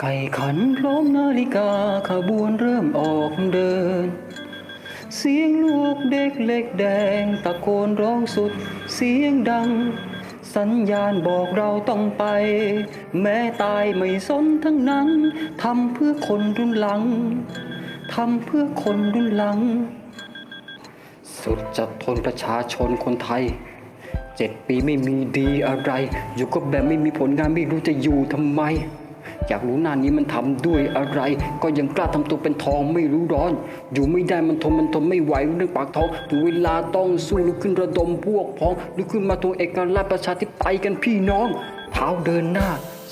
ไก่ขันพร้อมนาฬิกาขบวนเริ่มออกเดิน เสียงลูกเด็กเล็กแดงตะโกนร้องสุดเสียงดัง สัญญาณบอกเราต้องไป แม้ตายไม่สนทั้งนั้นทำเพื่อคนรุ่นหลังทำเพื่อคนรุ่นหลัง สุดจะทนประชาชนคนไทยเจ็ดปีไม่มีดีอะไร อยู่ก็แบบไม่มีผลงานไม่รู้จะอยู่ทำไม อยากรู้หน้านี้มันทำด้วยอะไร ก็ยังกล้าทำตัวเป็นทองไม่รู้ร้อน อยู่ไม่ได้มันทนมันทนไม่ไหวเรื่องปากท้องถึงเวลาต้องสู้ลุกขึ้นระดมพวกพ้องลุกขึ้นมาทวงเอกราชประชาธิปไตยกันพี่น้อง เท้าเดินหน้า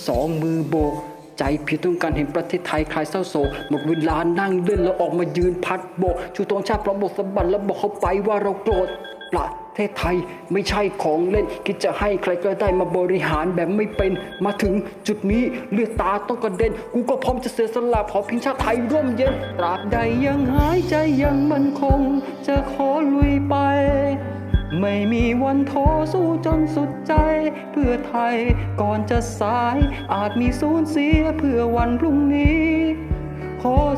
สองมือโบกใจเพียงต้องการเห็นประเทศไทยคลายเศร้าโศกหมดเวลานั่งเล่นแล้วออกมายืนพัดโบกชูตองชาติพร้อมบทสะบัดแล้วบอกเขาไปว่าเราโกรธประ เทศไทยไม่ใช่ของเล่น คิดจะให้ใครก็ได้มาบริหารแบบไม่เป็นมาถึงจุดนี้เลือดตาต้องกระเด็น กูก็พร้อมจะเสียสละขอเพียงชาติไทยร่มเย็นตราบใดยังหายใจยังมั่นคง จะขอลุยไป ไม่มีวันท้อสู้จนสุดใจ เพื่อไทยก่อนจะสายอาจมีสูญเสียเพื่อวันพรุ่งนี้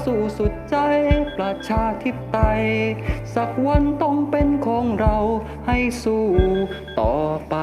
สู้สุดใจประชาธิปไตย สักวันต้องเป็นของเราให้สู้ต่อไป